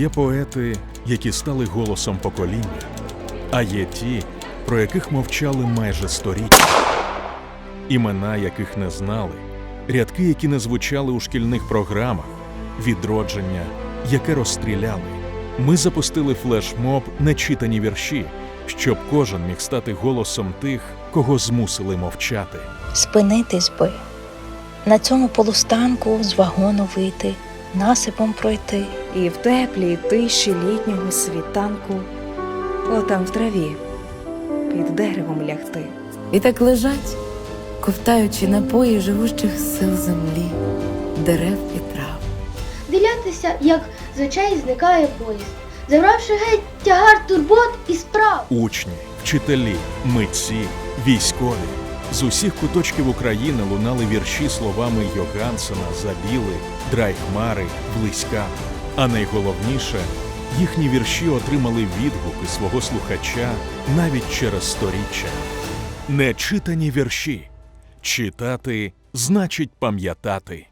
Є поети, які стали голосом покоління, а є ті, про яких мовчали майже сторіччя, імена яких не знали, рядки, які не звучали у шкільних програмах, відродження, яке розстріляли. Ми запустили флешмоб нечитані вірші, щоб кожен міг стати голосом тих, кого змусили мовчати. Спинитись би, на цьому полустанку з вагону вийти, насипом пройти. І в теплій тиші літнього світанку, отам в траві, під деревом лягти. І так лежать, ковтаючи напої живучих сил землі, дерев і трав. дивлятися, як звичай зникає поїзд, забравши геть тягар турбот і справ. Учні, вчителі, митці, військові з усіх куточків України лунали вірші словами Йогансена, Забіли, Драйхмари, Близька. А найголовніше, їхні вірші отримали відгуки свого слухача навіть через сторіччя. Нечитані вірші. Читати значить пам'ятати.